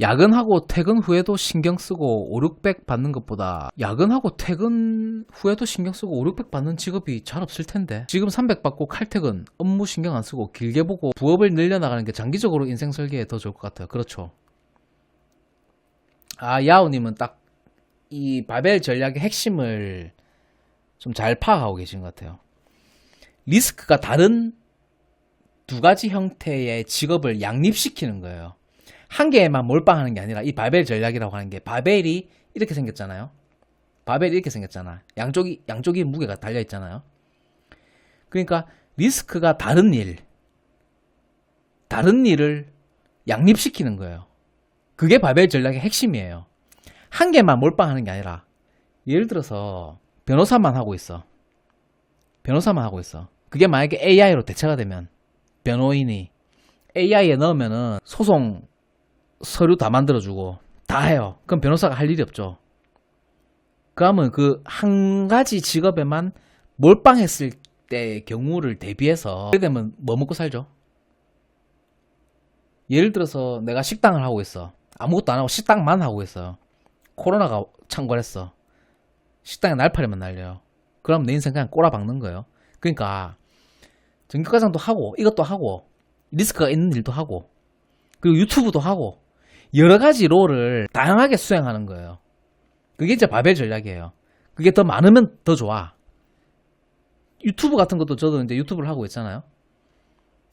야근하고 퇴근 후에도 신경 쓰고 5, 600 받는 것보다 야근하고 퇴근 후에도 신경 쓰고 5, 600 받는 직업이 잘 없을 텐데 지금 300 받고 칼퇴근 업무 신경 안 쓰고 길게 보고 부업을 늘려나가는 게 장기적으로 인생 설계에 더 좋을 것 같아요. 그렇죠. 아 야오님은 딱 이 바벨 전략의 핵심을 좀 잘 파악하고 계신 것 같아요. 리스크가 다른 두 가지 형태의 직업을 양립시키는 거예요. 한 개에만 몰빵하는 게 아니라 이 바벨 전략이라고 하는 게 바벨이 이렇게 생겼잖아요. 바벨이 이렇게 생겼잖아. 양쪽이 양쪽이 무게가 달려 있잖아요. 그러니까 리스크가 다른 일, 다른 일을 양립시키는 거예요. 그게 바벨 전략의 핵심이에요. 한 개만 몰빵하는 게 아니라 예를 들어서 변호사만 하고 있어. 변호사만 하고 있어. 그게 만약에 AI로 대체가 되면 변호인이 AI에 넣으면은 소송 서류 다 만들어주고 다 해요. 그럼 변호사가 할 일이 없죠. 그러면 그 한 가지 직업에만 몰빵했을 때 경우를 대비해서 그렇게 되면 뭐 먹고 살죠? 예를 들어서 내가 식당을 하고 있어. 아무것도 안 하고 식당만 하고 있어요. 코로나가 창궐했어. 식당에 날파리만 날려요. 그럼 내 인생 그냥 꼬라박는 거예요. 그러니까 전기과장도 하고 이것도 하고 리스크가 있는 일도 하고 그리고 유튜브도 하고 여러 가지 롤을 다양하게 수행하는 거예요. 그게 이제 바벨 전략이에요. 그게 더 많으면 더 좋아. 유튜브 같은 것도 저도 이제 유튜브를 하고 있잖아요.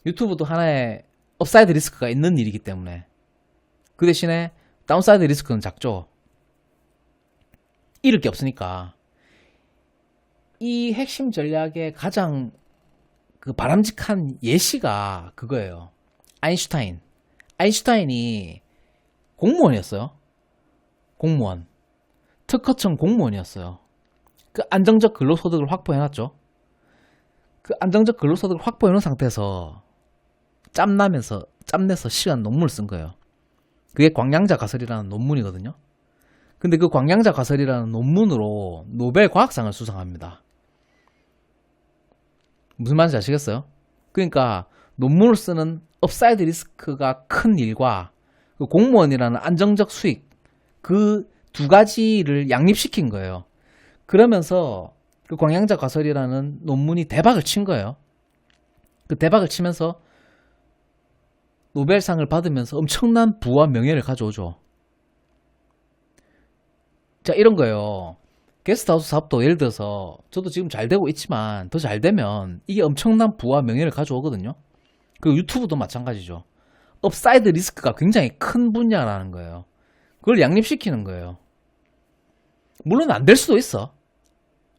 유튜브도 하나의 업사이드 리스크가 있는 일이기 때문에 그 대신에 다운사이드 리스크는 작죠. 잃을 게 없으니까 이 핵심 전략의 가장 그 바람직한 예시가 그거예요. 아인슈타인. 아인슈타인이 공무원이었어요. 공무원. 특허청 공무원이었어요. 그 안정적 근로소득을 확보해놨죠. 그 안정적 근로소득을 확보해놓은 상태에서 짬나면서 짬내서 시간 논문을 쓴 거예요. 그게 광양자 가설이라는 논문이거든요. 근데 그 광양자 가설이라는 논문으로 노벨 과학상을 수상합니다. 무슨 말인지 아시겠어요? 그러니까 논문을 쓰는 업사이드 리스크가 큰 일과 그 공무원이라는 안정적 수익 그 두 가지를 양립시킨 거예요. 그러면서 그 광양자 가설이라는 논문이 대박을 친 거예요. 그 대박을 치면서 노벨상을 받으면서 엄청난 부와 명예를 가져오죠. 자, 이런 거예요. 게스트하우스 사업도 예를 들어서 저도 지금 잘 되고 있지만 더 잘 되면 이게 엄청난 부와 명예를 가져오거든요. 그리고 유튜브도 마찬가지죠. 업사이드 리스크가 굉장히 큰 분야라는 거예요. 그걸 양립시키는 거예요. 물론 안 될 수도 있어.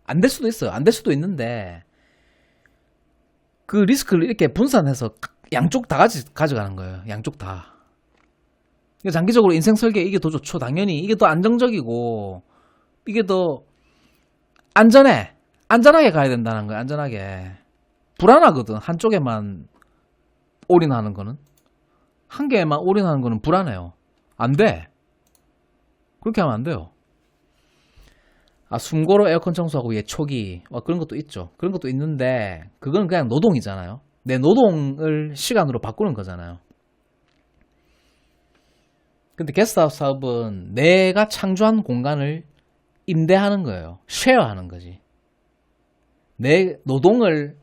안 될 수도 있어요. 안될 수도 있는데 그 리스크를 이렇게 분산해서 양쪽 다 가지, 가져가는 거예요. 양쪽 다. 그러니까 장기적으로 인생 설계 이게 더 좋죠. 당연히 이게 더 안정적이고 이게 더 안전해. 안전하게 가야 된다는 거야. 안전하게. 불안하거든. 한쪽에만 올인하는 거는. 한 개에만 올인하는 거는 불안해요. 안 돼. 그렇게 하면 안 돼요. 아, 숨고로 에어컨 청소하고 예초기. 와, 그런 것도 있죠. 그런 것도 있는데, 그건 그냥 노동이잖아요. 내 노동을 시간으로 바꾸는 거잖아요. 근데 게스트하우스 사업은 내가 창조한 공간을 임대하는 거예요. 쉐어하는 거지. 내 노동을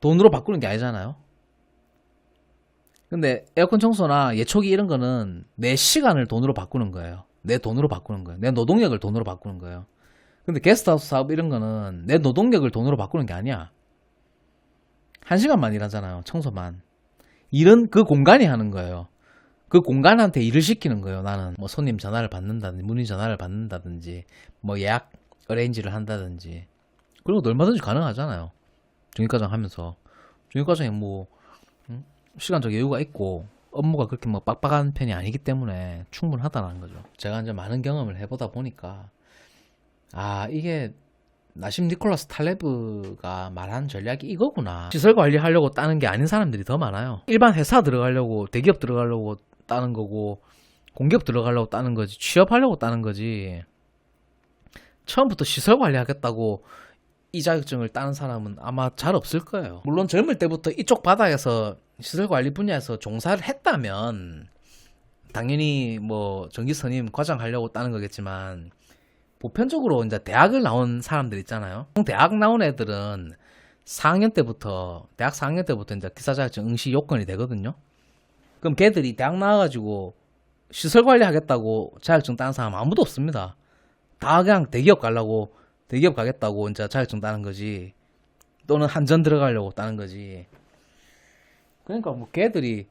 돈으로 바꾸는 게 아니잖아요. 근데 에어컨 청소나 예초기 이런 거는 내 시간을 돈으로 바꾸는 거예요. 내 돈으로 바꾸는 거예요. 내 노동력을 돈으로 바꾸는 거예요. 근데 게스트하우스 사업 이런 거는 내 노동력을 돈으로 바꾸는 게 아니야. 한 시간만 일하잖아요. 청소만. 일은 그 공간이 하는 거예요. 그 공간한테 일을 시키는 거예요. 나는 뭐 손님 전화를 받는다든지 문의 전화를 받는다든지 뭐 예약 어레인지를 한다든지 그리고 얼마든지 가능하잖아요. 중위과정 하면서 중위과정에 뭐 음? 시간적 여유가 있고 업무가 그렇게 뭐 빡빡한 편이 아니기 때문에 충분하다는 거죠. 제가 이제 많은 경험을 해보다 보니까 아 이게 나심 니콜라스 탈레브가 말한 전략이 이거구나. 시설 관리하려고 따는 게 아닌 사람들이 더 많아요. 일반 회사 들어가려고 대기업 들어가려고 따는 거고 공기업 들어가려고 따는 거지 취업하려고 따는 거지 처음부터 시설 관리하겠다고 이 자격증을 따는 사람은 아마 잘 없을 거예요. 물론 젊을 때부터 이쪽 바닥에서 시설 관리 분야에서 종사를 했다면 당연히 뭐 전기 선임 과장 하려고 따는 거겠지만 보편적으로 이제 대학을 나온 사람들 있잖아요. 대학 나온 애들은 4학년 때부터 대학 4학년 때부터 이제 기사 자격증 응시 요건이 되거든요. 그럼 걔들이 대학 나와가지고 시설 관리 하겠다고 자격증 따는 사람 아무도 없습니다. 다 그냥 대기업 가려고 대기업 가겠다고 이제 자격증 따는 거지. 또는 한전 들어가려고 따는 거지. 그러니까 뭐 걔들이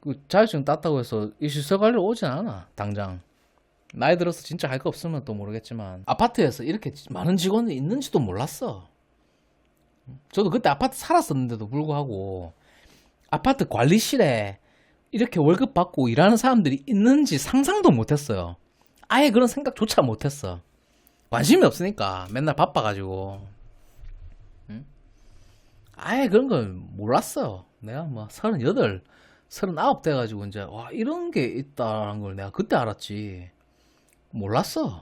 그 자격증 땄다고 해서 이 시설 관리로 오진 않아 당장. 나이 들어서 진짜 할 거 없으면 또 모르겠지만 아파트에서 이렇게 많은 직원이 있는지도 몰랐어. 저도 그때 아파트 살았었는데도 불구하고 아파트 관리실에 이렇게 월급 받고 일하는 사람들이 있는지 상상도 못했어요. 아예 그런 생각조차 못했어. 관심이 없으니까 맨날 바빠가지고. 응? 아예 그런 걸 몰랐어요. 내가 뭐 서른여덟, 서른아홉 돼가지고 이제 와 이런 게 있다는 걸 내가 그때 알았지. 몰랐어.